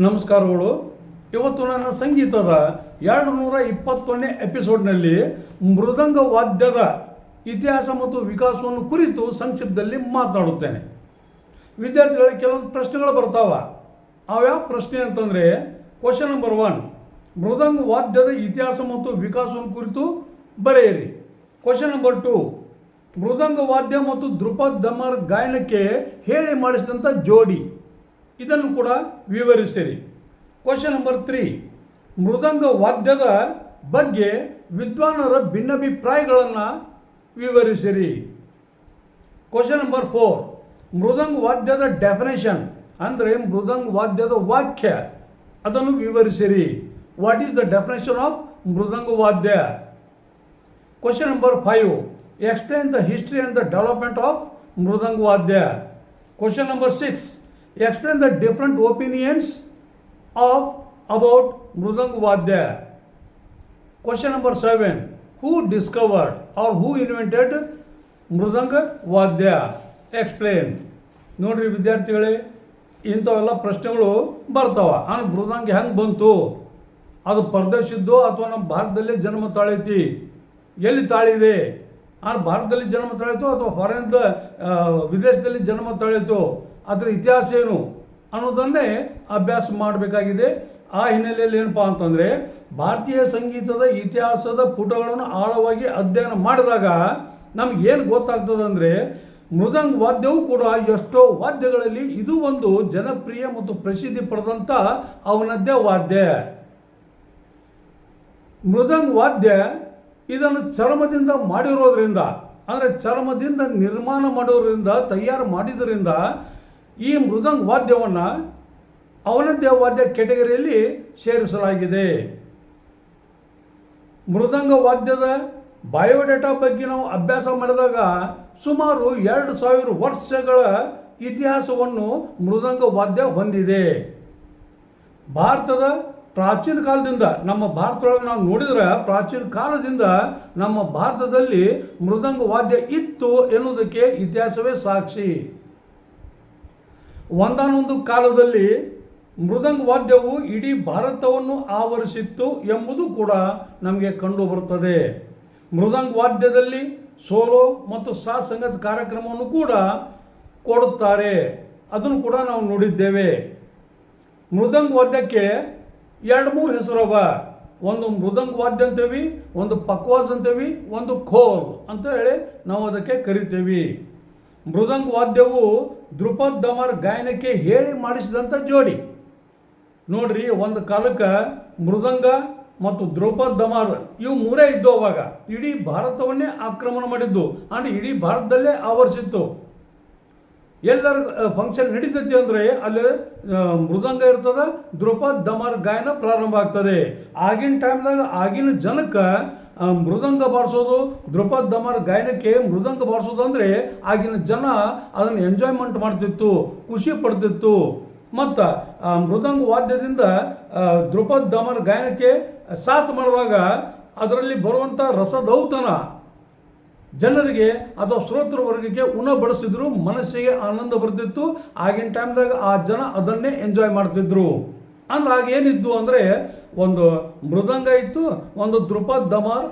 ನಮಸ್ಕಾರಗಳು. ಇವತ್ತು ನನ್ನ ಸಂಗೀತದ ಎರಡು ನೂರ ಇಪ್ಪತ್ತೊಂದನೇ ಎಪಿಸೋಡ್ನಲ್ಲಿ ಮೃದಂಗ ವಾದ್ಯದ ಇತಿಹಾಸ ಮತ್ತು ವಿಕಾಸವನ್ನು ಕುರಿತು ಸಂಕ್ಷಿಪ್ತದಲ್ಲಿ ಮಾತನಾಡುತ್ತೇನೆ ವಿದ್ಯಾರ್ಥಿಗಳಿಗೆ ಕೆಲವೊಂದು ಪ್ರಶ್ನೆಗಳು ಬರ್ತಾವ. ಅವ್ಯಾವ ಪ್ರಶ್ನೆ ಅಂತಂದರೆ ಕ್ವಶನ್ ನಂಬರ್ ಒನ್ ಮೃದಂಗ ವಾದ್ಯದ ಇತಿಹಾಸ ಮತ್ತು ವಿಕಾಸವನ್ನು ಕುರಿತು ಬರೆಯಿರಿ. ಕ್ವಶನ್ ನಂಬರ್ ಟು ಮೃದಂಗ ವಾದ್ಯ ಮತ್ತು ದೃಪದ್ ದಮರ್ ಗಾಯನಕ್ಕೆ ಹೇಳಿ ಮಾಡಿಸಿದಂಥ ಜೋಡಿ. ಇದನ್ನು ಕೂಡ ವಿವರಿಸಿರಿ. ಕ್ವಶನ್ ನಂಬರ್ ತ್ರೀ ಮೃದಂಗ ವಾದ್ಯದ ಬಗ್ಗೆ ವಿದ್ವಾನರ ಭಿನ್ನಾಭಿಪ್ರಾಯಗಳನ್ನು ವಿವರಿಸಿರಿ. ಕ್ವಶನ್ ನಂಬರ್ ಫೋರ್ ಮೃದಂಗ ವಾದ್ಯದ ಡೆಫಿನೇಷನ್ ಅಂದರೆ ಮೃದಂಗ ವಾದ್ಯದ ವಾಕ್ಯ. ಅದನ್ನು ವಿವರಿಸಿರಿ. What is the definition of mridanga vadya? Question number five explain the history and the development of mridanga vadya. Question number six explain the different opinions of about mridanga vadya question number seven who discovered or who invented mridanga vadya explain ನೋಡ್ರಿ ವಿದ್ಯಾರ್ಥಿಗಳೇ, ಇಂಥವೆಲ್ಲ ಪ್ರಶ್ನೆಗಳು ಬರ್ತಾವ. On ಮೃದಂಗ ಹೆಂಗೆ ಬಂತು? ಅದು ಪರದೇಶದ್ದು ಅಥವಾ ನಮ್ಮ ಭಾರತದಲ್ಲೇ ಜನ್ಮ ತಾಳೈತಿ? ಎಲ್ಲಿ ತಾಳಿದೆ? ಆ ಭಾರತದಲ್ಲಿ ಜನ್ಮ ತಾಳಿತು ಅಥವಾ ಫಾರಿನ್ದ ವಿದೇಶದಲ್ಲಿ ಜನ್ಮ ತಾಳಿತು? ಅದರ ಇತಿಹಾಸ ಏನು ಅನ್ನೋದನ್ನೇ ಅಭ್ಯಾಸ ಮಾಡಬೇಕಾಗಿದೆ. ಆ ಹಿನ್ನೆಲೆಯಲ್ಲಿ ಏನಪ್ಪ ಅಂತಂದರೆ, ಭಾರತೀಯ ಸಂಗೀತದ ಇತಿಹಾಸದ ಪುಟಗಳನ್ನು ಆಳವಾಗಿ ಅಧ್ಯಯನ ಮಾಡಿದಾಗ ನಮ್ಗೆ ಏನು ಗೊತ್ತಾಗ್ತದೆ ಅಂದರೆ, ಮೃದಂಗ ವಾದ್ಯವೂ ಕೂಡ ಎಷ್ಟೋ ವಾದ್ಯಗಳಲ್ಲಿ ಇದು ಒಂದು ಜನಪ್ರಿಯ ಮತ್ತು ಪ್ರಸಿದ್ಧಿ ಪಡೆದಂಥ ಅವನದ್ದೇ ವಾದ್ಯ. ಮೃದಂಗ ವಾದ್ಯ ಇದನ್ನು ಚರ್ಮದಿಂದ ಮಾಡಿರೋದ್ರಿಂದ, ಅಂದರೆ ಚರ್ಮದಿಂದ ನಿರ್ಮಾಣ ಮಾಡೋದ್ರಿಂದ, ತಯಾರು ಮಾಡಿದ್ರಿಂದ ಈ ಮೃದಂಗ ವಾದ್ಯವನ್ನು ಅವನದ್ದೇ ವಾದ್ಯ ಕೆಟಗರಿಯಲ್ಲಿ ಸೇರಿಸಲಾಗಿದೆ. ಮೃದಂಗ ವಾದ್ಯದ ಬಯೋಡೇಟಾ ಬಗ್ಗೆ ನಾವು ಅಭ್ಯಾಸ ಮಾಡಿದಾಗ ಸುಮಾರು ಎರಡು ಸಾವಿರ ವರ್ಷಗಳ ಇತಿಹಾಸವನ್ನು ಮೃದಂಗ ವಾದ್ಯ ಹೊಂದಿದೆ. ಭಾರತದ ಪ್ರಾಚೀನ ಕಾಲದಿಂದ ನಮ್ಮ ಭಾರತದೊಳಗೆ ನಾವು ನೋಡಿದ್ರೆ ಪ್ರಾಚೀನ ಕಾಲದಿಂದ ನಮ್ಮ ಭಾರತದಲ್ಲಿ ಮೃದಂಗ ವಾದ್ಯ ಇತ್ತು ಎನ್ನುವುದಕ್ಕೆ ಇತಿಹಾಸವೇ ಸಾಕ್ಷಿ. ಒಂದಾನೊಂದು ಕಾಲದಲ್ಲಿ ಮೃದಂಗ ವಾದ್ಯವು ಇಡೀ ಭಾರತವನ್ನು ಆವರಿಸಿತ್ತು ಎಂಬುದು ಕೂಡ ನಮಗೆ ಕಂಡು ಬರುತ್ತದೆ ಮೃದಂಗ ವಾದ್ಯದಲ್ಲಿ ಸೋಲೋ ಮತ್ತು ಸಾ ಸಂಗತ ಕಾರ್ಯಕ್ರಮವನ್ನು ಕೂಡ ಕೊಡುತ್ತಾರೆ. ಅದನ್ನು ಕೂಡ ನಾವು ನೋಡಿದ್ದೇವೆ. ಮೃದಂಗ ವಾದ್ಯಕ್ಕೆ ಎರಡು ಮೂರು ಹೆಸರವ. ಒಂದು ಮೃದಂಗ ವಾದ್ಯ ಅಂತೇವಿ, ಒಂದು ಪಕ್ವಾಸ್ ಅಂತೇವಿ, ಒಂದು ಖೋಲ್ ಅಂತ ಹೇಳಿ ನಾವು ಅದಕ್ಕೆ ಕರಿತೇವೆ. ಮೃದಂಗ ವಾದ್ಯವು ಧ್ರುಪದ್ ದಮರ್ ಗಾಯನಕ್ಕೆ ಹೇಳಿ ಮಾಡಿಸಿದಂಥ ಜೋಡಿ. ನೋಡ್ರಿ, ಒಂದು ಕಾಲಕ್ಕೆ ಮೃದಂಗ ಮತ್ತು ದ್ರೌಪದ್ ದಮಾರ್ ಇವು ಮೂರೇ ಇದ್ದು ಅವಾಗ. ಇಡೀ ಭಾರತವನ್ನೇ ಆಕ್ರಮಣ ಮಾಡಿದ್ದು. ಅಂದರೆ ಇಡೀ ಭಾರತದಲ್ಲೇ ಆವರಿಸಿತ್ತು. ಎಲ್ಲರ ಫಂಕ್ಷನ್ ನಡೀತೈತಿ ಅಂದರೆ ಅಲ್ಲಿ ಮೃದಂಗ ಇರ್ತದ, ದ್ರೌಪದ್, ದಮರ್, ಗಾಯನ ಪ್ರಾರಂಭ ಆಗ್ತದೆ. ಆಗಿನ ಟೈಮ್ದಾಗ ಆಗಿನ ಜನಕ್ಕೆ ಮೃದಂಗ ಬಾರಿಸೋದು ದೃಪದ ದಮರ್, ಗಾಯನಕ್ಕೆ ಮೃದಂಗ ಬಾರಿಸೋದು ಅಂದರೆ ಆಗಿನ ಜನ ಅದನ್ನು ಎಂಜಾಯ್ಮೆಂಟ್ ಮಾಡ್ತಿತ್ತು, ಖುಷಿ ಪಡ್ತಿತ್ತು. ಮತ್ತು ಮೃದಂಗ ವಾದ್ಯದಿಂದ ದೃಪದ ದಮರ್, ಗಾಯನಕ್ಕೆ ಸಾಥ್ ಮಾಡುವಾಗ ಅದರಲ್ಲಿ ಬರುವಂಥ ರಸದೌತಣ ಜನರಿಗೆ ಅಥವಾ ಶ್ರೋತೃ ವರ್ಗಕ್ಕೆ ಉಣ ಬಡಿಸಿದ್ರು ಮನಸ್ಸಿಗೆ ಆನಂದ ಬರ್ತಿತ್ತು. ಆಗಿನ ಟೈಮ್ದಾಗ ಆ ಜನ ಅದನ್ನೇ ಎಂಜಾಯ್ ಮಾಡ್ತಿದ್ರು. ಅಂದ್ರೆ ಆಗ ಏನಿದ್ದು ಅಂದರೆ ಒಂದು ಮೃದಂಗ ಇತ್ತು, ಒಂದು ದ್ರುಪದ್ ದಮಾರ್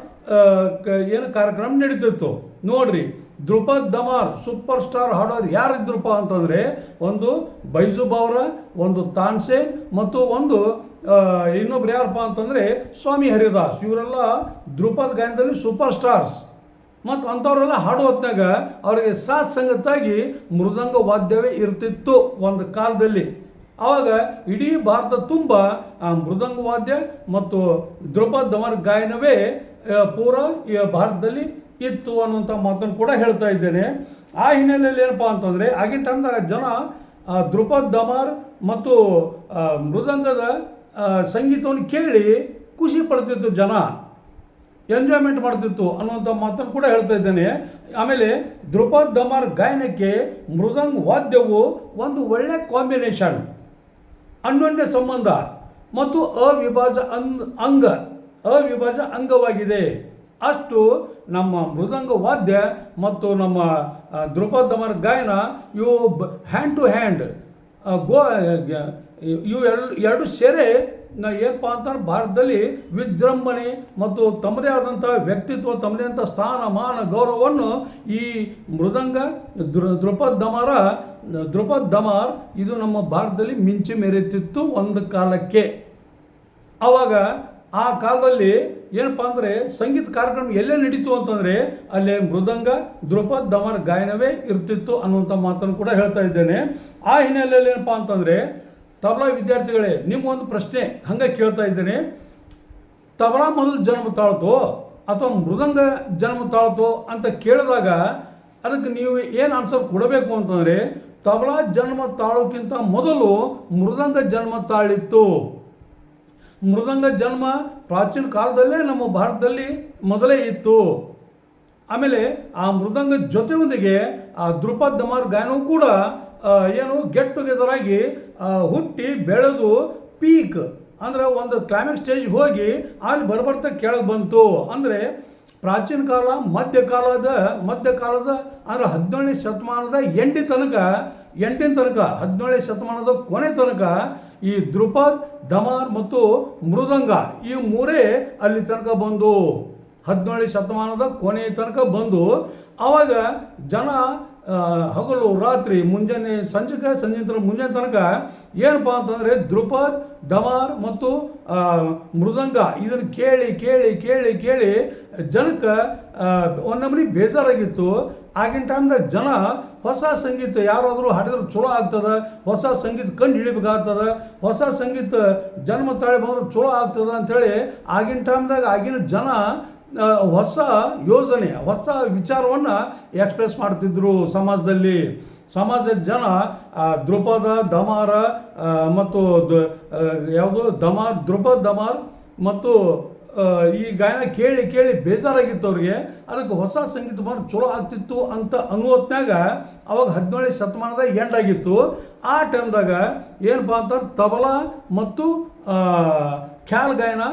ಏನು ಕಾರ್ಯಕ್ರಮ ನಡೀತಿತ್ತು. ನೋಡ್ರಿ, ದ್ರುಪದ್ ದಮಾರ್ ಸೂಪರ್ ಸ್ಟಾರ್ ಹಾಡೋರು ಯಾರಿದ್ರಪ್ಪ ಅಂತಂದರೆ ಒಂದು ಬೈಜು ಅವರ, ಒಂದು ತಾನ್ಸೇನ್ ಮತ್ತು ಒಂದು ಇನ್ನೊಬ್ರು ಯಾರಪ್ಪ ಅಂತಂದರೆ ಸ್ವಾಮಿ ಹರಿದಾಸ್. ಇವರೆಲ್ಲ ದ್ರುಪದ್ ಗಾಯನದಲ್ಲಿ ಸೂಪರ್ ಸ್ಟಾರ್ಸ್ ಮತ್ತು ಅಂಥವರೆಲ್ಲ ಹಾಡು ಹೊತ್ನಾಗ ಅವರಿಗೆ ಸಾತ್ ಸಂಗತಾಗಿ ಮೃದಂಗ ವಾದ್ಯವೇ ಇರ್ತಿತ್ತು ಒಂದು ಕಾಲದಲ್ಲಿ. ಆವಾಗ ಇಡೀ ಭಾರತ ತುಂಬ, ಆ, ಮೃದಂಗ ವಾದ್ಯ ಮತ್ತು ದ್ರೌಪದ್ ದಮರ್ ಗಾಯನವೇ ಪೂರ ಭಾರತದಲ್ಲಿ ಇತ್ತು ಅನ್ನುವಂಥ ಮಾತನ್ನು ಕೂಡ ಹೇಳ್ತಾ ಇದ್ದೇನೆ. ಆ ಹಿನ್ನೆಲೆಯಲ್ಲಿ ಏನಪ್ಪ ಅಂತಂದರೆ, ಆಗಿನ ಟೈಮ್ದಾಗ ಜನ ದ್ರುಪದ್ ದಮಾರ್ ಮತ್ತು ಮೃದಂಗದ ಸಂಗೀತವನ್ನು ಕೇಳಿ ಖುಷಿ ಪಡ್ತಿತ್ತು ಜನ. ಎಂಜಾಯ್ಮೆಂಟ್ ಮಾಡ್ತಿತ್ತು ಅನ್ನುವಂಥ ಮಾತನ್ನು ಕೂಡ ಹೇಳ್ತಾ ಇದ್ದೇನೆ. ಆಮೇಲೆ ಧ್ರುಪದ್ ದಮರ್ ಗಾಯನಕ್ಕೆ ಮೃದಂಗ್ ವಾದ್ಯವು ಒಂದು ಒಳ್ಳೆ ಕಾಂಬಿನೇಷನ್ ಅನ್ಯೋನ್ಯ ಸಂಬಂಧ ಮತ್ತು ಅವಿಭಾಜ ಅಂಗ್ ಅಂಗ ಅವಿಭಾಜ ಅಂಗವಾಗಿದೆ. ಅಷ್ಟು ನಮ್ಮ ಮೃದಂಗ ವಾದ್ಯ ಮತ್ತು ನಮ್ಮ ಆ, ಧ್ರುಪದ್ ದಮರ್ ಗಾಯನ ಇವು ಹ್ಯಾಂಡ್ ಟು ಹ್ಯಾಂಡ್ ಗೋ ಇವು ಎರಡು ಎರಡು ಸೇರೆ ನ- ಏನಪ್ಪ ಅಂತಂದ್ರೆ ಭಾರತದಲ್ಲಿ ವಿಜೃಂಭಣೆ ಮತ್ತು ತಮ್ಮದೇ ಆದಂಥ ವ್ಯಕ್ತಿತ್ವ, ತಮ್ಮದೇ ಆದಂಥ ಸ್ಥಾನಮಾನ ಗೌರವವನ್ನು ಈ ಮೃದಂಗ ದೃ ಧ್ರುಪದ್ ದಮಾರ, ದ್ರುಪದ್ ದಮಾರ್ ಇದು ನಮ್ಮ ಭಾರತದಲ್ಲಿ ಮಿಂಚಿ ಮೆರೆಯುತ್ತಿತ್ತು ಒಂದು ಕಾಲಕ್ಕೆ. ಆವಾಗ ಆ ಕಾಲದಲ್ಲಿ ಏನಪ್ಪ ಅಂದರೆ ಸಂಗೀತ ಕಾರ್ಯಕ್ರಮ ಎಲ್ಲೇ ನಡೀತು ಅಂತಂದರೆ ಅಲ್ಲೇ ಮೃದಂಗ, ದ್ರುಪದ್ ದಮರ್ ಗಾಯನವೇ ಇರ್ತಿತ್ತು ಅನ್ನುವಂಥ ಮಾತನ್ನು ಕೂಡ ಹೇಳ್ತಾ ಇದ್ದೇನೆ. ಆ ಹಿನ್ನೆಲೆಯಲ್ಲಿ ಏನಪ್ಪ ಅಂತಂದರೆ ತಬಲಾ ವಿದ್ಯಾರ್ಥಿಗಳೇ ನಿಮ್ಗೊಂದು ಪ್ರಶ್ನೆ ಹಂಗೆ ಕೇಳ್ತಾ ಇದ್ದೇನೆ. ತಬಲಾ ಮೊದಲು ಜನ್ಮ ತಾಳ್ತೋ ಅಥವಾ ಮೃದಂಗ ಜನ್ಮ ತಾಳ್ತೋ ಅಂತ ಕೇಳಿದಾಗ ಅದಕ್ಕೆ ನೀವು ಏನು ಆನ್ಸರ್ ಕೊಡಬೇಕು ಅಂತಂದರೆ, ತಬಲಾ ಜನ್ಮ ತಾಳೋಕ್ಕಿಂತ ಮೊದಲು ಮೃದಂಗ ಜನ್ಮ ತಾಳಿತ್ತು. ಮೃದಂಗ ಜನ್ಮ ಪ್ರಾಚೀನ ಕಾಲದಲ್ಲೇ ನಮ್ಮ ಭಾರತದಲ್ಲಿ ಮೊದಲೇ ಇತ್ತು. ಆಮೇಲೆ ಆ ಮೃದಂಗ ಜೊತೆಯೊಂದಿಗೆ ಆ ಧ್ರುಪದ್ ದಮಾರ್ ಗಾಯನವು ಕೂಡ ಏನು ಗೆಟ್ ಟುಗೆದರ್ ಆಗಿ ಹುಟ್ಟಿ ಬೆಳೆದು ಪೀಕ್ ಅಂದ್ರೆ ಒಂದು ಕ್ಲೈಮ್ಯಾಕ್ಸ್ ಸ್ಟೇಜ್ಗೆ ಹೋಗಿ ಅಲ್ಲಿ ಬರ್ಬರ್ತ ಕೆಳಗೆ ಬಂತು. ಅಂದರೆ ಪ್ರಾಚೀನ ಕಾಲ ಮಧ್ಯಕಾಲದ ಮಧ್ಯಕಾಲದ ಅಂದ್ರೆ ಹದಿನೇಳನೇ ಶತಮಾನದ ಎಂಟಿ ತನಕ ಎಂಟಿನ ತನಕ, ಹದಿನೇಳನೇ ಶತಮಾನದ ಕೊನೆ ತನಕ ಈ ದ್ರುಪದ್, ದಮಾರ್ ಮತ್ತು ಮೃದಂಗ ಈ ಮೂರೇ ಅಲ್ಲಿ ತನಕ ಬಂದು. ಹದಿನೇಳನೇ ಶತಮಾನದ ಕೊನೆ ತನಕ ಬಂದು. ಆವಾಗ ಜನ ಹಗಲು, ರಾತ್ರಿ, ಮುಂಜಾನೆ, ಸಂಜೆಗೆ, ಸಂಜೆ ತನಕ, ಮುಂಜಾನೆ ತನಕ ಏನಪ್ಪ ಅಂತಂದರೆ ಧ್ರುಪದ್ ದಮಾರ್ ಮತ್ತು ಮೃದಂಗ ಇದನ್ನು ಕೇಳಿ ಕೇಳಿ ಕೇಳಿ ಕೇಳಿ ಜನಕ್ಕೆ ಒಂದೊಮ್ಮೆ ಬೇಜಾರಾಗಿತ್ತು. ಆಗಿನ ಟೈಮ್ದಾಗ ಜನ ಹೊಸ ಸಂಗೀತ ಯಾರಾದರೂ ಹಾಡಿದ್ರೆ ಚಲೋ ಆಗ್ತದೆ, ಹೊಸ ಸಂಗೀತ ಕಂಡು ಹಿಡಿಬೇಕಾಗ್ತದೆ, ಹೊಸ ಸಂಗೀತ ಜನ್ಮ ತಾಳಿ ಬಂದ್ರೆ ಚಲೋ ಆಗ್ತದೆ ಅಂಥೇಳಿ ಆಗಿನ ಟೈಮ್ದಾಗ ಆಗಿನ ಜನ ಹೊಸ ಯೋಜನೆ, ಹೊಸ ವಿಚಾರವನ್ನು ಎಕ್ಸ್ಪ್ರೆಸ್ ಮಾಡ್ತಿದ್ರು ಸಮಾಜದಲ್ಲಿ. ಸಮಾಜದ ಜನ ಧ್ರುಪದ ದಮಾರ ಮತ್ತು ಯಾವುದು? ದಮಾರ್ ಧ್ರುಪದ್ ದಮಾರ್ ಮತ್ತು ಈ ಗಾಯನ ಕೇಳಿ ಕೇಳಿ ಬೇಜಾರಾಗಿತ್ತು ಅವ್ರಿಗೆ ಅದಕ್ಕೆ ಹೊಸ ಸಂಗೀತ ಮಾಡಿ ಚಲೋ ಆಗ್ತಿತ್ತು ಅಂತ ಅನ್ನೋತ್ನಾಗ ಅವಾಗ ಹದಿನೇಳನೇ ಶತಮಾನದ ಎಂಡ್ ಆಗಿತ್ತು. ಆ ಟೈಮ್ದಾಗ ಏನಪ್ಪ ಅಂತಂದ್ರೆ ತಬಲಾ ಮತ್ತು ಖ್ಯಾಲ್ ಗಾಯನ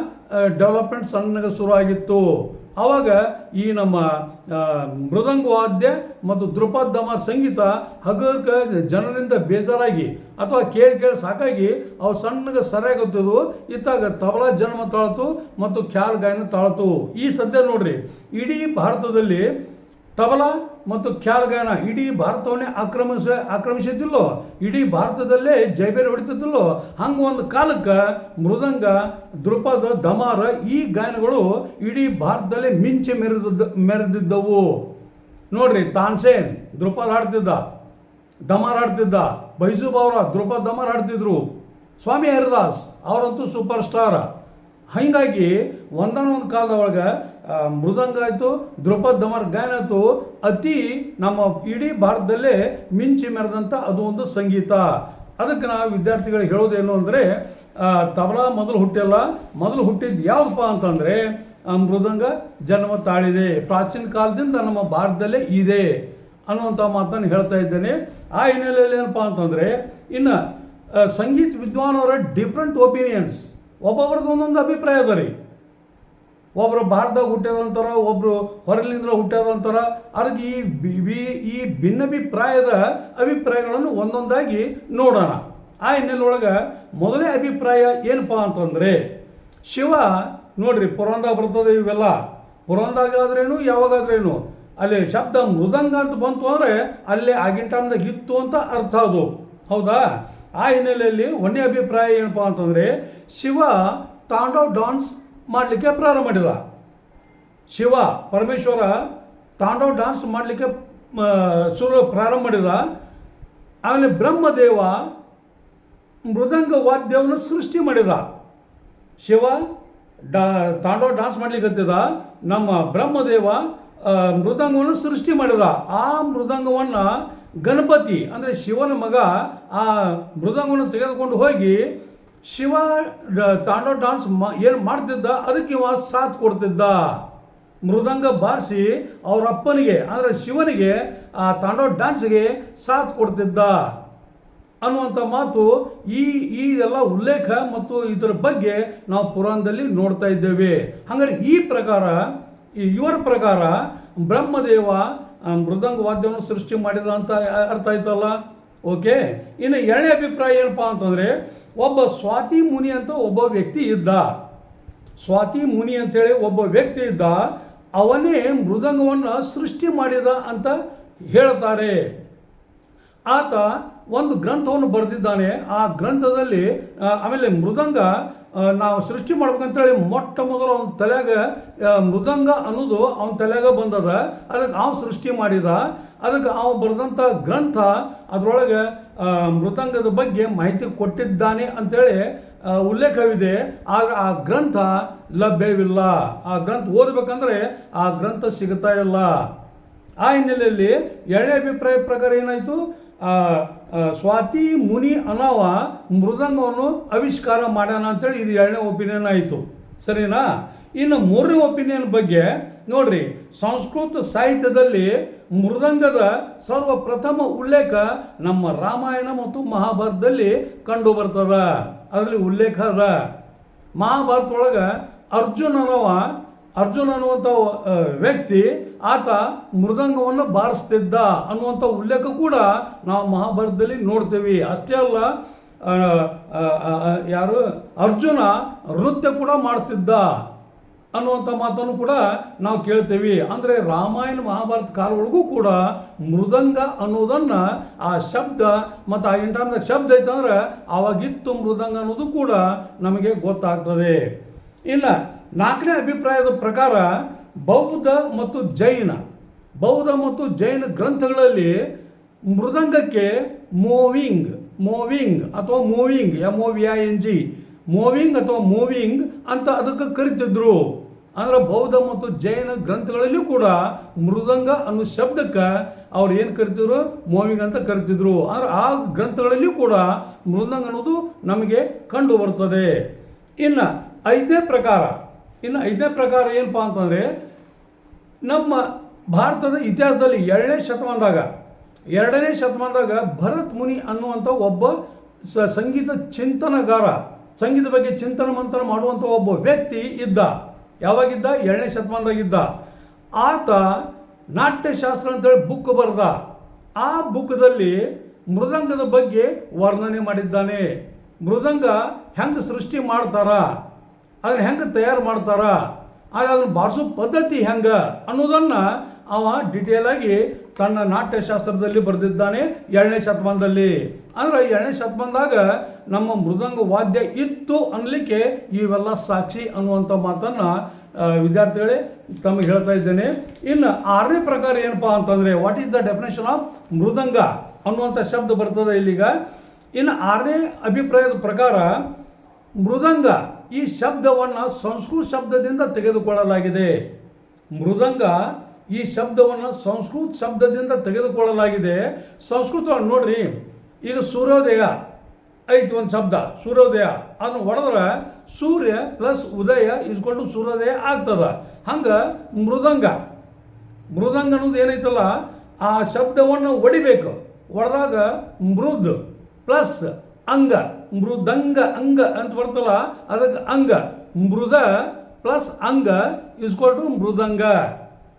ಡೆವಲಪ್ಮೆಂಟ್ ಸಣ್ಣಗೆ ಶುರು ಆಗಿತ್ತು ಆವಾಗ ಈ ನಮ್ಮ ಮೃದಂಗವಾದ್ಯ ಮೃದಂಗ ವಾದ್ಯ ಮತ್ತು ಧ್ರುಪದ್ ದಮರ್ ಸಂಗೀತ ಹಗರ್ಕ ಜನರಿಂದ ಬೇಜಾರಾಗಿ ಅಥವಾ ಕೇಳಿ ಕೇಳಿ ಸಾಕಾಗಿ ಅವು ಸಣ್ಣಗೆ ಸರಿಯಾಗುತ್ತಿದ್ವು. ಇತ್ತಾಗ ತಬಲಾ ಜನ್ಮ ತಾಳ್ತು ಮತ್ತು ಖ್ಯಾಲ್ ಗಾಯನ ತಾಳ್ತು. ಈ ಸದ್ಯ ನೋಡ್ರಿ, ಇಡೀ ಭಾರತದಲ್ಲಿ ತಬಲಾ ಮತ್ತು ಖ್ಯಾಲ್ ಗಾಯನ ಇಡೀ ಭಾರತವನ್ನೇ ಆಕ್ರಮಿಸ, ಆಕ್ರಮಿಸಿದ್ದಿಲ್ಲೋ, ಇಡೀ ಭಾರತದಲ್ಲೇ ಜೈಬೇರಿ ಹೊಡಿತಿದ್ದಿಲ್ಲೋ, ಹಂಗೆ ಒಂದು ಕಾಲಕ್ಕೆ ಮೃದಂಗ ದೃಪದ ದಮಾರ ಈ ಗಾಯನಗಳು ಇಡೀ ಭಾರತದಲ್ಲೇ ಮಿಂಚೆ ಮೆರೆದಿದ್ದ, ಮೆರೆದಿದ್ದವು. ನೋಡ್ರಿ, ತಾನ್ಸೇನ್ ದೃಪದ ಹಾಡ್ತಿದ್ದ, ದಮಾರ್ ಹಾಡ್ತಿದ್ದ ಬೈಜು ಅವರ ದೃಪದ ದಮಾರ್ ಹಾಡ್ತಿದ್ರು. ಸ್ವಾಮಿ ಹರಿದಾಸ್ ಅವರಂತೂ ಸೂಪರ್ ಸ್ಟಾರ್ ಹೀಗಾಗಿ ಒಂದಾನೊಂದು ಕಾಲದ ಮೃದಂಗ ಆಯಿತು, ದ್ರೌಪದ್ ಧಮರ್ ಗಾಯನ ಆಯಿತು, ಅತಿ ನಮ್ಮ ಇಡೀ ಭಾರತದಲ್ಲೇ ಮಿಂಚಿ ಮೆರೆದಂಥ ಅದು ಒಂದು ಸಂಗೀತ. ಅದಕ್ಕೆ ನಾವು ವಿದ್ಯಾರ್ಥಿಗಳಿಗೆ ಹೇಳೋದೇನು ಅಂದರೆ ತಬಲಾ ಮೊದಲು ಹುಟ್ಟಿಲ್ಲ ಮೊದಲು ಹುಟ್ಟಿದ್ದು ಯಾವುದಪ್ಪ ಅಂತಂದರೆ ಮೃದಂಗ ಜನ್ಮ ತಾಳಿದೆ. ಪ್ರಾಚೀನ ಕಾಲದಿಂದ ನಮ್ಮ ಭಾರತದಲ್ಲೇ ಇದೆ ಅನ್ನುವಂಥ ಮಾತನ್ನು ಹೇಳ್ತಾ ಇದ್ದೇನೆ. ಆ ಹಿನ್ನೆಲೆಯಲ್ಲಿ ಏನಪ್ಪ ಅಂತಂದರೆ, ಇನ್ನು ಸಂಗೀತ ವಿದ್ವಾನವರ ಡಿಫ್ರೆಂಟ್ ಒಪಿನಿಯನ್ಸ್ ಒಬ್ಬೊಬ್ರದ್ದು ಒಂದೊಂದು ಅಭಿಪ್ರಾಯ ಅದ ರೀ. ಒಬ್ರು ಭಾರತದಾಗ ಹುಟ್ಟ್ಯಾರಂತಾರ ಒಬ್ರು ಹೊರಲಿಂದ ಹುಟ್ಟ್ಯಾರಂತಾರ ಅದಕ್ಕೆ ಈ ಬಿ- ಈ ಭಿನ್ನಾಭಿಪ್ರಾಯದ ಅಭಿಪ್ರಾಯಗಳನ್ನು ಒಂದೊಂದಾಗಿ ನೋಡೋಣ. ಆ ಹಿನ್ನೆಲೆಯೊಳಗೆ ಮೊದಲೇ ಅಭಿಪ್ರಾಯ ಏನಪ್ಪ ಅಂತಂದರೆ, ಶಿವ, ನೋಡ್ರಿ, ಪುರಂದಾಗ ಬರ್ತದೆ ಇವೆಲ್ಲ. ಪುರಾಣದಾಗಾದ್ರೇನು ಯಾವಾಗಾದ್ರೇನು ಅಲ್ಲಿ ಶಬ್ದ ಮೃದಂಗ ಅಂತ ಬಂತು ಅಂದರೆ ಅಲ್ಲೇ ಆಗಿನ ಟೈಮ್ದಾಗ ಇತ್ತು ಅಂತ ಅರ್ಥ ಅದು. ಹೌದಾ? ಆ ಹಿನ್ನೆಲೆಯಲ್ಲಿ ಒಂದೇ ಅಭಿಪ್ರಾಯ ಏನಪ್ಪ ಅಂತಂದರೆ, ಶಿವ ತಾಂಡವ್ ಡಾನ್ಸ್ ಮಾಡಲಿಕ್ಕೆ ಪ್ರಾರಂಭ ಮಾಡಿದ. ಶಿವ ಪರಮೇಶ್ವರ ತಾಂಡವ ಡಾನ್ಸ್ ಮಾಡಲಿಕ್ಕೆ ಶುರು ಪ್ರಾರಂಭ ಮಾಡಿದ. ಆಮೇಲೆ ಬ್ರಹ್ಮದೇವ ಮೃದಂಗ ವಾದ್ಯವನ್ನು ಸೃಷ್ಟಿ ಮಾಡಿದ. ಶಿವ ಡಾ, ತಾಂಡವ ಡಾನ್ಸ್ ಮಾಡ್ಲಿಕ್ಕೆ ನಮ್ಮ ಬ್ರಹ್ಮದೇವ ಮೃದಂಗವನ್ನು ಸೃಷ್ಟಿ ಮಾಡಿದ. ಆ ಮೃದಂಗವನ್ನು ಗಣಪತಿ, ಅಂದರೆ ಶಿವನ ಮಗ, ಆ ಮೃದಂಗವನ್ನು ತೆಗೆದುಕೊಂಡು ಹೋಗಿ ಶಿವ ತಾಂಡವ ಡಾನ್ಸ್ ಮ, ಏನು ಮಾಡ್ತಿದ್ದ, ಅದಕ್ಕೆ ಇವ ಸಾಥ್ ಕೊಡ್ತಿದ್ದ. ಮೃದಂಗ ಬಾರಿಸಿ ಅವರ ಅಪ್ಪನಿಗೆ, ಅಂದರೆ ಶಿವನಿಗೆ, ಆ, ತಾಂಡವ ಡ್ಯಾನ್ಸ್ಗೆ ಸಾಥ್ ಕೊಡ್ತಿದ್ದ. ಅನ್ನುವಂಥ ಮಾತು ಈ ಈ ಎಲ್ಲ ಉಲ್ಲೇಖ ಮತ್ತು ಇದರ ಬಗ್ಗೆ ನಾವು ಪುರಾಣದಲ್ಲಿ ನೋಡ್ತಾ ಇದ್ದೇವೆ. ಹಾಗಾದ್ರೆ ಈ ಪ್ರಕಾರ ಇವರ ಪ್ರಕಾರ ಬ್ರಹ್ಮದೇವ ಮೃದಂಗ ವಾದ್ಯವನ್ನು ಸೃಷ್ಟಿ ಮಾಡಿದ ಅಂತ ಅರ್ಥ ಆಯ್ತಲ್ಲ? ಓಕೆ? ಇನ್ನು ಎರಡನೇ ಅಭಿಪ್ರಾಯ ಏನಪ್ಪಾ ಅಂತಂದರೆ ಒಬ್ಬ ಸ್ವಾತಿ ಮುನಿ ಅಂತ ಒಬ್ಬ ವ್ಯಕ್ತಿ ಇದ್ದ. ಸ್ವಾತಿ ಮುನಿ ಅಂತೇಳಿ ಒಬ್ಬ ವ್ಯಕ್ತಿ ಇದ್ದ. ಅವನೇ ಮೃದಂಗವನ್ನು ಸೃಷ್ಟಿ ಮಾಡಿದ ಅಂತ ಹೇಳ್ತಾರೆ. ಆತ ಒಂದು ಗ್ರಂಥವನ್ನು ಬರೆದಿದ್ದಾನೆ. ಆ ಗ್ರಂಥದಲ್ಲಿ ಆಮೇಲೆ ಮೃದಂಗ ನಾವು ಸೃಷ್ಟಿ ಮಾಡ್ಬೇಕಂತೇಳಿ ಮೊಟ್ಟ ಮೊದಲು ಅವನ ತಲೆಯಾಗ ಆ, ಮೃದಂಗ ಅನ್ನೋದು ಅವನ ತಲೆಯಾಗ ಬಂದದ. ಅದಕ್ಕೆ ಅವ ಸೃಷ್ಟಿ ಮಾಡಿದ. ಅದಕ್ಕೆ ಅವ ಬರೆದಂಥ ಗ್ರಂಥ ಅದರೊಳಗೆ ಮೃದಂಗದ ಬಗ್ಗೆ ಮಾಹಿತಿ ಕೊಟ್ಟಿದ್ದಾನೆ ಅಂತೇಳಿ ಉಲ್ಲೇಖವಿದೆ. ಆದರೆ ಆ ಗ್ರಂಥ ಲಭ್ಯವಿಲ್ಲ. ಆ ಗ್ರಂಥ ಓದಬೇಕಂದ್ರೆ ಆ ಗ್ರಂಥ ಸಿಗ್ತಾ ಇಲ್ಲ. ಆ ಹಿನ್ನೆಲೆಯಲ್ಲಿ ಎರಡನೇ ಅಭಿಪ್ರಾಯ ಪ್ರಕಾರ ಏನಾಯಿತು? ಸ್ವಾತಿ ಮುನಿ ಅನಾವ ಮೃದಂಗವನ್ನು ಆವಿಷ್ಕಾರ ಮಾಡ್ಯಾನ ಅಂತೇಳಿ ಇದು ಎರಡನೇ ಒಪಿನಿಯನ್ ಆಯಿತು. ಸರಿನಾ? ಇನ್ನು ಮೂರನೇ ಒಪಿನಿಯನ್ ಬಗ್ಗೆ ನೋಡ್ರಿ, ಸಂಸ್ಕೃತ ಸಾಹಿತ್ಯದಲ್ಲಿ ಮೃದಂಗದ ಸರ್ವಪ್ರಥಮ ಉಲ್ಲೇಖ ನಮ್ಮ ರಾಮಾಯಣ ಮತ್ತು ಮಹಾಭಾರತದಲ್ಲಿ ಕಂಡು ಬರ್ತದ. ಅದರಲ್ಲಿ ಉಲ್ಲೇಖ ಅದ. ಮಹಾಭಾರತ ಒಳಗೆ ಅರ್ಜುನನವ ಅರ್ಜುನ ಅನ್ನುವಂಥ ವ್ಯಕ್ತಿ ಆತ ಮೃದಂಗವನ್ನು ಬಾರಿಸ್ತಿದ್ದ ಅನ್ನುವಂಥ ಉಲ್ಲೇಖ ಕೂಡ ನಾವು ಮಹಾಭಾರತದಲ್ಲಿ ನೋಡ್ತೀವಿ. ಅಷ್ಟೇ ಅಲ್ಲ ಯಾರು? ಅರ್ಜುನ ನೃತ್ಯ ಕೂಡ ಮಾಡ್ತಿದ್ದ ಅನ್ನುವಂಥ ಮಾತನ್ನು ಕೂಡ ನಾವು ಕೇಳ್ತೇವೆ. ಅಂದರೆ ರಾಮಾಯಣ ಮಹಾಭಾರತ ಕಾಲವರೆಗೂ ಕೂಡ ಮೃದಂಗ ಅನ್ನೋದನ್ನು ಆ ಶಬ್ದ ಮತ್ತು ಆ ಇಂಟರ್ನ ಶಬ್ದ ಐತಂದ್ರೆ ಅವಾಗಿತ್ತು ಮೃದಂಗ ಅನ್ನೋದು ಕೂಡ ನಮಗೆ ಗೊತ್ತಾಗ್ತದೆ. ಇನ್ನು ನಾಲ್ಕನೇ ಅಭಿಪ್ರಾಯದ ಪ್ರಕಾರ ಬೌದ್ಧ ಮತ್ತು ಜೈನ, ಬೌದ್ಧ ಮತ್ತು ಜೈನ ಗ್ರಂಥಗಳಲ್ಲಿ ಮೃದಂಗಕ್ಕೆ ಮೂವಿಂಗ್ ಮೂವಿಂಗ್ ಅಥವಾ moving M O V I N G moving ಅಥವಾ ಮೂವಿಂಗ್ ಅಂತ ಅದಕ್ಕೆ ಕರಿತಿದ್ರು. ಅಂದ್ರೆ ಬೌದ್ಧ ಮತ್ತು ಜೈನ ಗ್ರಂಥಗಳಲ್ಲಿಯೂ ಕೂಡ ಮೃದಂಗ ಅನ್ನೋ ಶಬ್ದಕ್ಕೆ ಅವ್ರು ಏನು ಕರಿತಿದ್ರು? ಮೂವಿಂಗ್ ಅಂತ ಕರಿತಿದ್ರು. ಅಂದ್ರೆ ಆ ಗ್ರಂಥಗಳಲ್ಲಿಯೂ ಕೂಡ ಮೃದಂಗ ಅನ್ನೋದು ನಮಗೆ ಕಂಡು ಬರ್ತದೆ. ಇನ್ನು ಐದನೇ ಪ್ರಕಾರ ಇನ್ನು ಐದನೇ ಪ್ರಕಾರ ಏನಪ್ಪ ಅಂತಂದರೆ, ನಮ್ಮ ಭಾರತದ ಇತಿಹಾಸದಲ್ಲಿ ಎರಡನೇ ಶತಮಾನದಾಗ ಎರಡನೇ ಶತಮಾನದಾಗ ಭರತ್ ಮುನಿ ಅನ್ನುವಂಥ ಒಬ್ಬ ಸ ಸಂಗೀತ ಚಿಂತನಗಾರ ಸಂಗೀತ ಬಗ್ಗೆ ಚಿಂತನ ಮಂಥನ ಮಾಡುವಂಥ ಒಬ್ಬ ವ್ಯಕ್ತಿ ಇದ್ದ. ಯಾವಾಗಿದ್ದ ಎರಡನೇ ಶತಮಾನದಾಗಿದ್ದ ಆತ ನಾಟ್ಯಶಾಸ್ತ್ರ ಅಂತೇಳಿ ಬುಕ್ ಬರೆದ. ಆ ಬುಕ್ದಲ್ಲಿ ಮೃದಂಗದ ಬಗ್ಗೆ ವರ್ಣನೆ ಮಾಡಿದ್ದಾನೆ. ಮೃದಂಗ ಹೆಂಗೆ ಸೃಷ್ಟಿ ಮಾಡ್ತಾರ? ಅದನ್ನ ಹೆಂಗೆ ತಯಾರು ಮಾಡ್ತಾರೆ? ಆದ್ರೆ ಅದನ್ನು ಬಾರಿಸೋ ಪದ್ಧತಿ ಹೆಂಗೆ ಅನ್ನೋದನ್ನು ಅವ ಡಿಟೇಲ್ ಆಗಿ ತನ್ನ ನಾಟ್ಯಶಾಸ್ತ್ರದಲ್ಲಿ ಬರೆದಿದ್ದಾನೆ ಎರಡನೇ ಶತಮಾನದಲ್ಲಿ. ಅಂದ್ರೆ ಎರಡನೇ ಶತಮಾನದಾಗ ನಮ್ಮ ಮೃದಂಗ ವಾದ್ಯ ಇತ್ತು ಅನ್ನಲಿಕ್ಕೆ ಇವೆಲ್ಲ ಸಾಕ್ಷಿ ಅನ್ನುವಂಥ ಮಾತನ್ನು ವಿದ್ಯಾರ್ಥಿಗಳೇ ತಮಗೆ ಹೇಳ್ತಾ ಇದ್ದೇನೆ. ಇನ್ನು ಆರನೇ ಪ್ರಕಾರ ಏನಪ್ಪ ಅಂತಂದರೆ what is the definition of mridanga ಅನ್ನುವಂಥ ಶಬ್ದ ಬರ್ತದೆ ಇಲ್ಲಿಗ. ಇನ್ನು ಆರನೇ ಅಭಿಪ್ರಾಯದ ಪ್ರಕಾರ ಮೃದಂಗ ಈ ಶಬ್ದವನ್ನು ಸಂಸ್ಕೃತ ಶಬ್ದದಿಂದ ತೆಗೆದುಕೊಳ್ಳಲಾಗಿದೆ. ಮೃದಂಗ ಈ ಶಬ್ದವನ್ನು ಸಂಸ್ಕೃತ ಶಬ್ದದಿಂದ ತೆಗೆದುಕೊಳ್ಳಲಾಗಿದೆ. ಸಂಸ್ಕೃತ ನೋಡ್ರಿ, ಈಗ ಸೂರ್ಯೋದಯ ಐತಿ ಒಂದು ಶಬ್ದ, ಸೂರ್ಯೋದಯ. ಅದನ್ನು ಹೊಡೆದ್ರೆ ಸೂರ್ಯ ಪ್ಲಸ್ ಉದಯ ಇಸ್ಕೊಂಡು ಸೂರ್ಯೋದಯ ಆಗ್ತದೆ. ಹಂಗೆ ಮೃದಂಗ. ಮೃದಂಗ ಅನ್ನೋದು ಏನೈತಲ್ಲ, ಆ ಶಬ್ದವನ್ನು ಹೊಡಿಬೇಕು. ಹೊಡೆದಾಗ ಮೃದ್ ಪ್ಲಸ್ ಅಂಗ. ಮೃದಂಗ ಅಂಗ ಅಂತ ಬರ್ತಲ್ಲ, ಅದಕ್ಕೆ ಅಂಗ. ಮೃದ plus anga is equal to mridanga.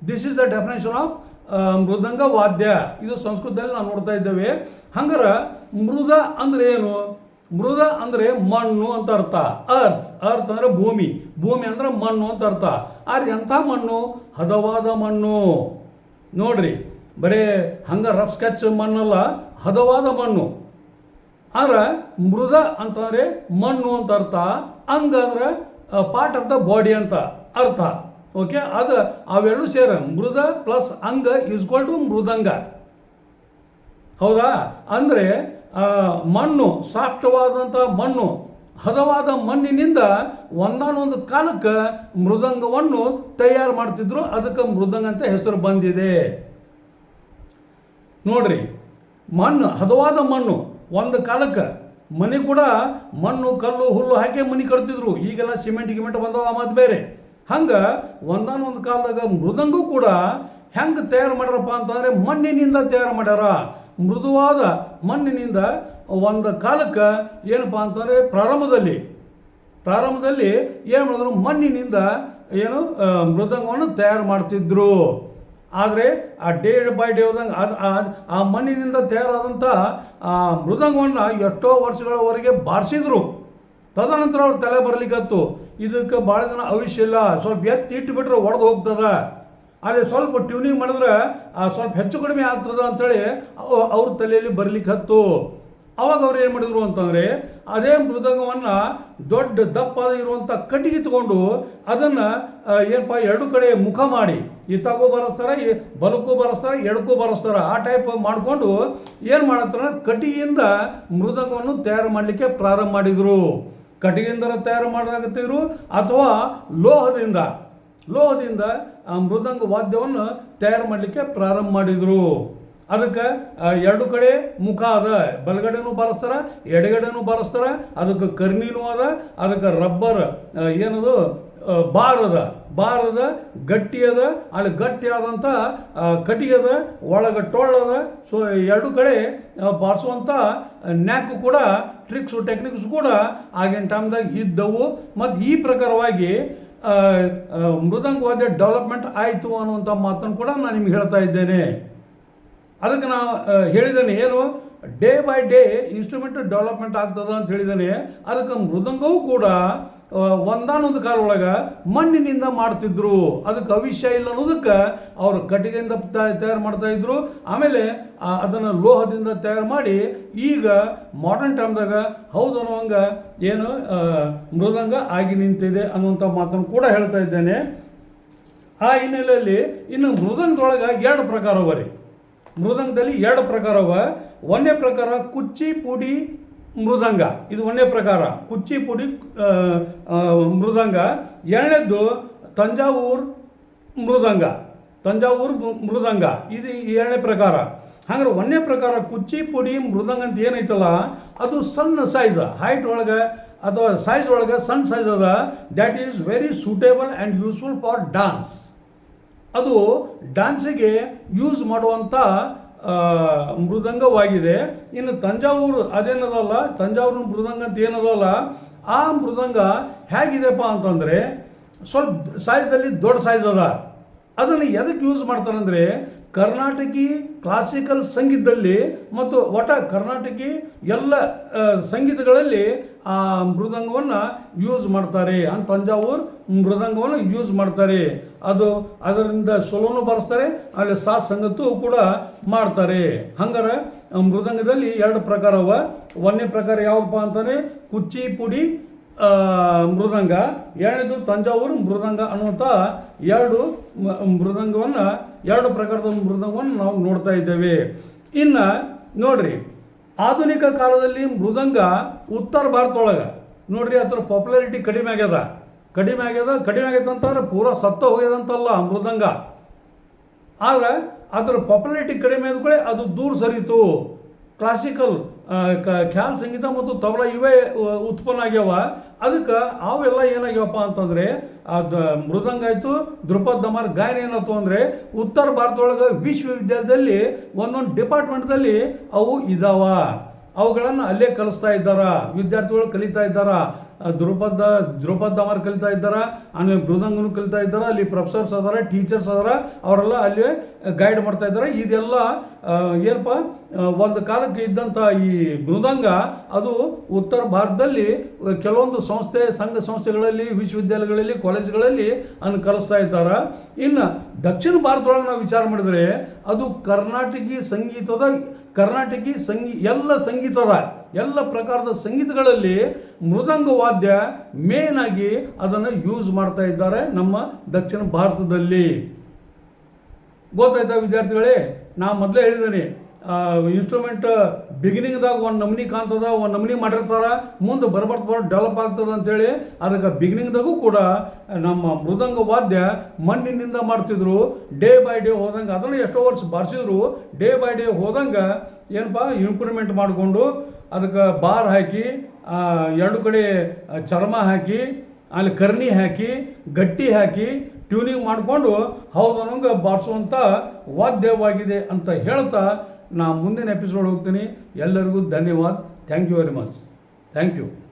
This is the definition of mridanga vadya. ಇದು ಸಂಸ್ಕೃತದಲ್ಲಿ ನಾವು ನೋಡ್ತಾ ಇದ್ದೇವೆ. ಹಂಗಾರ ಮೃದ ಅಂದ್ರೆ ಏನು? ಮೃದ ಅಂದ್ರೆ ಮಣ್ಣು ಅಂತ ಅರ್ಥ. ಅರ್ಥ ಅರ್ತ್ ಅಂದ್ರೆ ಭೂಮಿ. ಭೂಮಿ ಅಂದ್ರೆ ಮಣ್ಣು ಅಂತ ಅರ್ಥ. ಆದ್ರೆ ಎಂಥ ಮಣ್ಣು? ಹದವಾದ ಮಣ್ಣು. ನೋಡ್ರಿ, ಬರೇ ಹಂಗ ರಫ್ ಸ್ಕೆಚ್ ಮಣ್ಣಲ್ಲ, ಹದವಾದ ಮಣ್ಣು. ಆದ್ರೆ ಮೃದ ಅಂತಂದ್ರೆ ಮಣ್ಣು ಅಂತ ಅರ್ಥ. ಅಂಗ ಅಂದ್ರೆ ಪಾರ್ಟ್ ಆಫ್ ದ ಬಾಡಿ ಅಂತ ಅರ್ಥ. ಓಕೆ ಅದು ಅವೆರಡು ಸೇರ. ಮೃದ ಪ್ಲಸ್ ಅಂಗ ಈಸ್ಕ್ವಲ್ ಟು ಮೃದಂಗ. ಹೌದಾ? ಅಂದರೆ ಮಣ್ಣು ಸಾಫ್ಟ್ವಾದಂಥ ಮಣ್ಣು, ಹದವಾದ ಮಣ್ಣಿನಿಂದ ಒಂದಾನೊಂದು ಕಾಲಕ್ಕೆ ಮೃದಂಗವನ್ನು ತಯಾರು ಮಾಡ್ತಿದ್ರು. ಅದಕ್ಕೆ ಮೃದಂಗ ಅಂತ ಹೆಸರು ಬಂದಿದೆ. ನೋಡ್ರಿ, ಮಣ್ಣು, ಹದವಾದ ಮಣ್ಣು ಒಂದು ಕಾಲಕ್ಕೆ ಮನೆ ಕೂಡ ಮಣ್ಣು, ಕಲ್ಲು, ಹುಲ್ಲು ಹಾಕಿ ಮನೆ ಕಟ್ತಿದ್ರು. ಈಗೆಲ್ಲ ಸಿಮೆಂಟ್, ಗಿಮೆಂಟ್ ಬಂದವ ಮತ್ತು ಬೇರೆ. ಹಂಗೆ ಒಂದಾನೊಂದು ಕಾಲದಾಗ ಮೃದಂಗೂ ಕೂಡ ಹೆಂಗೆ ತಯಾರು ಮಾಡ್ಯಾರಪ್ಪ ಅಂತಂದರೆ ಮಣ್ಣಿನಿಂದ ತಯಾರು ಮಾಡ್ಯಾರ. ಮೃದುವಾದ ಮಣ್ಣಿನಿಂದ ಒಂದು ಕಾಲಕ್ಕೆ ಏನಪ್ಪ ಅಂತಂದರೆ ಪ್ರಾರಂಭದಲ್ಲಿ ಪ್ರಾರಂಭದಲ್ಲಿ ಏನು ಮಾಡಿದ್ರು? ಮಣ್ಣಿನಿಂದ ಏನು ಮೃದಂಗವನ್ನು ತಯಾರು ಮಾಡ್ತಿದ್ರು. ಆದರೆ ಆ ಡೇ ಬೈ ಡೇ ಹೋದಂಗೆ ಅದು ಆ- ಮಣ್ಣಿನಿಂದ ತಯಾರಾದಂಥ ಆ ಮೃದಂಗವನ್ನು ಎಷ್ಟೋ ವರ್ಷಗಳವರೆಗೆ ಬಾರಿಸಿದರು. ತದನಂತರ ಅವ್ರ ತಲೆ ಬರಲಿಕ್ಕತ್ತು. ಇದಕ್ಕೆ ಭಾಳ ಜನ ಅವಶ್ಯ ಇಲ್ಲ. ಸ್ವಲ್ಪ ಎತ್ತಿ ಇಟ್ಟುಬಿಟ್ರೆ ಒಡೆದು ಹೋಗ್ತದ. ಅಲ್ಲಿ ಸ್ವಲ್ಪ ಟ್ಯೂನಿಂಗ್ ಮಾಡಿದ್ರೆ ಸ್ವಲ್ಪ ಹೆಚ್ಚು ಕಡಿಮೆ ಆಗ್ತದ ಅಂಥೇಳಿ ಅವ್- ಅವ್ರ ತಲೆಯಲ್ಲಿ ಬರಲಿಕ್ಕೆ ಹತ್ತು ಅವಾಗ ಅವ್ರು ಏನು ಮಾಡಿದ್ರು ಅಂತಂದರೆ, ಅದೇ ಮೃದಂಗವನ್ನು ದೊಡ್ಡ ದಪ್ಪ ಇರುವಂಥ ಕಟ್ಟಿಗೆ ತಗೊಂಡು ಅದನ್ನು ಏನಪ್ಪ, ಎರಡು ಕಡೆ ಮುಖ ಮಾಡಿ ಇತ್ತಾಗೂ ಬರೆಸ್ತಾರೆ, ಈ ಬಲಕ್ಕೂ ಬರೆಸ್ತಾರೆ ಎಡಕ್ಕೂ ಬರೆಸ್ತಾರೆ, ಆ ಟೈಪ್ ಮಾಡಿಕೊಂಡು ಏನು ಮಾಡತ್ತಾರ ಕಟ್ಟಿಗೆಯಿಂದ ಮೃದಂಗವನ್ನು ತಯಾರು ಮಾಡಲಿಕ್ಕೆ ಪ್ರಾರಂಭ ಮಾಡಿದರು. ಕಟ್ಟಿಗೆಯಿಂದ ತಯಾರು ಮಾಡಲಾಗುತ್ತಿದ್ರು ಅಥವಾ ಲೋಹದಿಂದ ಲೋಹದಿಂದ ಆ ಮೃದಂಗ ವಾದ್ಯವನ್ನು ತಯಾರು ಮಾಡಲಿಕ್ಕೆ ಪ್ರಾರಂಭ ಮಾಡಿದರು. ಅದಕ್ಕೆ ಎರಡು ಕಡೆ ಮುಖ ಅದ. ಬಲಗಡೆನೂ ಬಾರಿಸ್ತಾರ ಎಡಗಡೆನೂ ಬಾರಿಸ್ತಾರ ಅದಕ್ಕೆ ಕರ್ನಿನೂ ಅದ ಅದಕ್ಕೆ ರಬ್ಬರ್ ಏನದು ಬಾರದ ಬಾರ್ ಅದ. ಬಾರ್ ಅದ ಗಟ್ಟಿ ಅದ ಅಲ್ಲಿ ಗಟ್ಟಿ ಆದಂಥ ಅದ ಒಳಗೆ ಟೊಳ್ಳದ ಸೊ ಎರಡು ಕಡೆ ಬಾರಿಸುವಂಥ ನ್ಯಾಕು ಕೂಡ ಟ್ರಿಕ್ಸು ಟೆಕ್ನಿಕ್ಸ್ ಕೂಡ ಆಗಿನ ಟೈಮ್ದಾಗ ಇದ್ದವು. ಮತ್ತು ಈ ಪ್ರಕಾರವಾಗಿ ಆ, ಆ, ಮೃದಂಗ ವಾದ್ಯ ಡೆವಲಪ್ಮೆಂಟ್ ಆಯಿತು ಅನ್ನುವಂಥ ಮಾತನ್ನು ಕೂಡ ನಾನು ನಿಮ್ಗೆ ಹೇಳ್ತಾ ಇದ್ದೇನೆ. ಅದಕ್ಕೆ ನಾವು ಹೇಳಿದ್ದೇನೆ, ಏನು? Day by day instrument development ಆಗ್ತದೆ ಅಂತ ಹೇಳಿದ್ದೇನೆ. ಅದಕ್ಕೆ ಮೃದಂಗವೂ ಕೂಡ ಒಂದಾನೊಂದು ಕಾಲ ಒಳಗೆ ಮಣ್ಣಿನಿಂದ ಮಾಡ್ತಿದ್ರು. ಅದಕ್ಕೆ ಅವಿಷ್ಯ ಇಲ್ಲ ಅನ್ನೋದಕ್ಕೆ ಅವರು ಕಟ್ಟಿಗೆಯಿಂದ ತಯಾರು ಮಾಡ್ತಾ ಇದ್ರು. ಆಮೇಲೆ ಅದನ್ನು ಲೋಹದಿಂದ ತಯಾರು ಮಾಡಿ ಈಗ ಮಾಡರ್ನ್ ಟೈಮ್ದಾಗ ಹೌದು ಅನ್ನೋಂಗ ಏನು ಮೃದಂಗ ಆಗಿ ನಿಂತಿದೆ ಅನ್ನುವಂಥ ಮಾತನ್ನು ಕೂಡ ಹೇಳ್ತಾ ಇದ್ದೇನೆ. ಆ ಹಿನ್ನೆಲೆಯಲ್ಲಿ ಇನ್ನು ಮೃದಂಗದೊಳಗೆ ಎರಡು ಪ್ರಕಾರ ಅವ ರೀ ಮೃದಂಗದಲ್ಲಿ ಎರಡು ಪ್ರಕಾರವ. ಒಂದನೇ ಪ್ರಕಾರ ಕುಚ್ಚಿಪುಡಿ ಮೃದಂಗ. ಇದು ಒಂದನೇ ಪ್ರಕಾರ. ಕುಚ್ಚಿಪುಡಿ ಮೃದಂಗ. ಎರಡನೇದ್ದು ತಂಜಾವೂರ್ ಮೃದಂಗ. ತಂಜಾವೂರು ಮೃದಂಗ. ಇದು ಎರಡನೇ ಪ್ರಕಾರ. ಹಂಗಾರೆ ಒಂದನೇ ಪ್ರಕಾರ ಕುಚ್ಚಿಪುಡಿ ಮೃದಂಗ ಅಂತ ಏನೈತಲ್ಲ, ಅದು ಸಣ್ಣ ಸೈಜ್ ಹೈಟ್ ಒಳಗೆ ಅಥವಾ ಸೈಜ್ ಒಳಗೆ ಸಣ್ಣ ಸೈಜ್ ಅದ. That is very suitable and useful for dance ಅದು ಡ್ಯಾನ್ಸಿಗೆ ಯೂಸ್ ಮಾಡುವಂಥ ಮೃದಂಗವಾಗಿದೆ. ಇನ್ನು ತಂಜಾವೂರು ಅದೇನದಲ್ಲ, ತಂಜಾವೂರಿನ ಮೃದಂಗ ಅಂತ ಏನದಲ್ಲ, ಆ ಮೃದಂಗ ಹೇಗಿದೆಪ್ಪ ಅಂತಂದರೆ ಸ್ವಲ್ಪ ಸೈಜ್ದಲ್ಲಿ ದೊಡ್ಡ ಸೈಜ್ ಅದ. ಅದನ್ನು ಎದಕ್ಕೆ ಯೂಸ್ ಮಾಡ್ತಾರಂದರೆ ಕರ್ನಾಟಕಿ ಕ್ಲಾಸಿಕಲ್ ಸಂಗೀತದಲ್ಲಿ ಮತ್ತು ಒಟ ಕರ್ನಾಟಕಿ ಎಲ್ಲ ಸಂಗೀತಗಳಲ್ಲಿ ಆ ಮೃದಂಗವನ್ನು ಯೂಸ್ ಮಾಡ್ತಾರೆ. ಅಂತ ತಂಜಾವೂರು ಮೃದಂಗವನ್ನು ಯೂಸ್ ಮಾಡ್ತಾರೆ. ಅದು ಅದರಿಂದ ಸೊಲೋನು ಬಾರಿಸ್ತಾರೆ ಅಲ್ಲಿ ಸಾ ಸಂಗತು ಕೂಡ ಮಾಡ್ತಾರೆ. ಹಂಗಾರೆ ಮೃದಂಗದಲ್ಲಿ ಎರಡು ಪ್ರಕಾರ ಅವ. ಒಂದನೇ ಪ್ರಕಾರ ಯಾವುದಪ್ಪ ಅಂತಾರೆ ಕುಚ್ಚಿಪುಡಿ ಮೃದಂಗ. ಎರಡನೇದು ತಂಜಾವೂರು ಮೃದಂಗ ಅನ್ನುವಂಥ ಎರಡು ಮೃದಂಗವನ್ನು, ಎರಡು ಪ್ರಕಾರದ ಮೃದಂಗವನ್ನು ನಾವು ನೋಡ್ತಾ ಇದ್ದೇವೆ. ಇನ್ನು ನೋಡ್ರಿ ಆಧುನಿಕ ಕಾಲದಲ್ಲಿ ಮೃದಂಗ ಉತ್ತರ ಭಾರತದೊಳಗೆ. ನೋಡ್ರಿ ಅದ್ರ ಪಾಪ್ಯುಲಾರಿಟಿ ಕಡಿಮೆ ಆಗ್ಯದ. ಕಡಿಮೆ ಆಗ್ಯದ ಕಡಿಮೆ ಆಗ್ಯದ ಅಂತಂದ್ರೆ ಪೂರಾ ಸತ್ತ ಹೋಗ್ಯದಂತಲ್ಲ ಮೃದಂಗ. ಆದ್ರೆ ಅದರ ಪಾಪ್ಯುಲಾರಿಟಿ ಕಡಿಮೆ ಆದ ಅದು ದೂರ ಸರಿತು. ಕ್ಲಾಸಿಕಲ್ ಖ್ಯಾಲ್ ಸಂಗೀತ ಮತ್ತು ತಬಲ ಇವೇ ಉತ್ಪನ್ನ ಆಗ್ಯಾವ. ಅದಕ್ಕೆ ಅವೆಲ್ಲ ಏನಾಗ್ಯಾವಪ್ಪ ಅಂತಂದರೆ ಮೃದಂಗ ಆಯಿತು ಧ್ರುಪದ್ ದಮಾರ್ ಗಾಯನ ಏನಾಯ್ತು ಅಂದರೆ, ಉತ್ತರ ಭಾರತದೊಳಗೆ ವಿಶ್ವವಿದ್ಯಾಲಯದಲ್ಲಿ ಒಂದೊಂದು ಡಿಪಾರ್ಟ್ಮೆಂಟ್ದಲ್ಲಿ ಅವು ಇದಾವ. ಅವುಗಳನ್ನು ಅಲ್ಲೇ ಕಲಿಸ್ತಾ ಇದ್ದಾರ, ವಿದ್ಯಾರ್ಥಿಗಳು ಕಲಿತಾ ಇದ್ದಾರ. ಧ್ರುಪದ ದ್ರೌಪದ ಅವರು ಕಲಿತಾ ಇದ್ದಾರ, ಆಮೇಲೆ ಮೃದಂಗನು ಕಲಿತಾ ಇದ್ದಾರ, ಅಲ್ಲಿ ಪ್ರೊಫೆಸರ್ಸ್ ಅದಾರ, ಟೀಚರ್ಸ್ ಅದಾರ, ಅವರೆಲ್ಲ ಅಲ್ಲಿ ಗೈಡ್ ಮಾಡ್ತಾ ಇದ್ದಾರೆ. ಇದೆಲ್ಲ ಏನಪ್ಪ ಒಂದು ಕಾಲಕ್ಕೆ ಇದ್ದಂಥ ಈ ಮೃದಂಗ, ಅದು ಉತ್ತರ ಭಾರತದಲ್ಲಿ ಕೆಲವೊಂದು ಸಂಸ್ಥೆ, ಸಂಘ ಸಂಸ್ಥೆಗಳಲ್ಲಿ, ವಿಶ್ವವಿದ್ಯಾಲಯಗಳಲ್ಲಿ, ಕಾಲೇಜ್ಗಳಲ್ಲಿ ಅನ್ನು ಕಲಿಸ್ತಾ ಇದ್ದಾರೆ. ಇನ್ನು ದಕ್ಷಿಣ ಭಾರತದೊಳಗೆ ನಾವು ವಿಚಾರ ಮಾಡಿದರೆ, ಅದು ಕರ್ನಾಟಕಿ ಸಂಗೀತದ ಕರ್ನಾಟಕಿ ಸಂಗೀ, ಎಲ್ಲ ಸಂಗೀತದ, ಎಲ್ಲ ಪ್ರಕಾರದ ಸಂಗೀತಗಳಲ್ಲಿ ಮೃದಂಗ ವಾದ್ಯ ಮೇನ್ ಆಗಿ ಅದನ್ನು ಯೂಸ್ ಮಾಡ್ತಾ ಇದ್ದಾರೆ ನಮ್ಮ ದಕ್ಷಿಣ ಭಾರತದಲ್ಲಿ. ಗೊತ್ತಾಯ್ತಾ ವಿದ್ಯಾರ್ಥಿಗಳೇ? ನಾ ಮೊದಲೇ ಹೇಳಿದ್ದೀನಿ ಇನ್ಸ್ಟ್ರೂಮೆಂಟ್ ಬಿಗಿನಿಂಗ್ದಾಗ ಒಂದು ನಮೂನಿ ಕಾಣ್ತದ, ಒಂದು ನಮೂನಿ ಮಾಡಿರ್ತಾರ, ಮುಂದೆ ಬರ್ಬರ್ತ ಬರ್ ಡೆವಲಪ್ ಆಗ್ತದ ಅಂತೇಳಿ, ಅದಕ್ಕೆ ಬಿಗಿನಿಂಗ್ದಾಗೂ ಕೂಡ ನಮ್ಮ ಮೃದಂಗ ವಾದ್ಯ ಮಣ್ಣಿನಿಂದ ಮಾಡ್ತಿದ್ರು. ಡೇ ಬೈ ಡೇ ಹೋದಂಗೆ, ಅದನ್ನು ಎಷ್ಟೋ ವರ್ಷ ಬಾರಿಸಿದ್ರು. ಡೇ ಬೈ ಡೇ ಹೋದಂಗೆ ಏನಪ್ಪ ಇಂಪ್ರೂವ್ಮೆಂಟ್ ಮಾಡಿಕೊಂಡು ಅದಕ್ಕೆ ಬಾರ್ ಹಾಕಿ ಎರಡು ಕಡೆ ಚರ್ಮ ಹಾಕಿ, ಅಲ್ಲಿ ಕರ್ನಿ ಹಾಕಿ, ಗಟ್ಟಿ ಹಾಕಿ ಟ್ಯೂನಿಂಗ್ ಮಾಡಿಕೊಂಡು ಹೌದು ಅನ್ನೋಂಗೆ ಬಾರಿಸುವಂಥ ವಾದ್ಯವಾಗಿದೆ ಅಂತ ಹೇಳ್ತಾ ನಾ ಮುಂದಿನ ಎಪಿಸೋಡ್ ಹೋಗ್ತೀನಿ. ಎಲ್ಲರಿಗೂ ಧನ್ಯವಾದ. Thank you very much thank you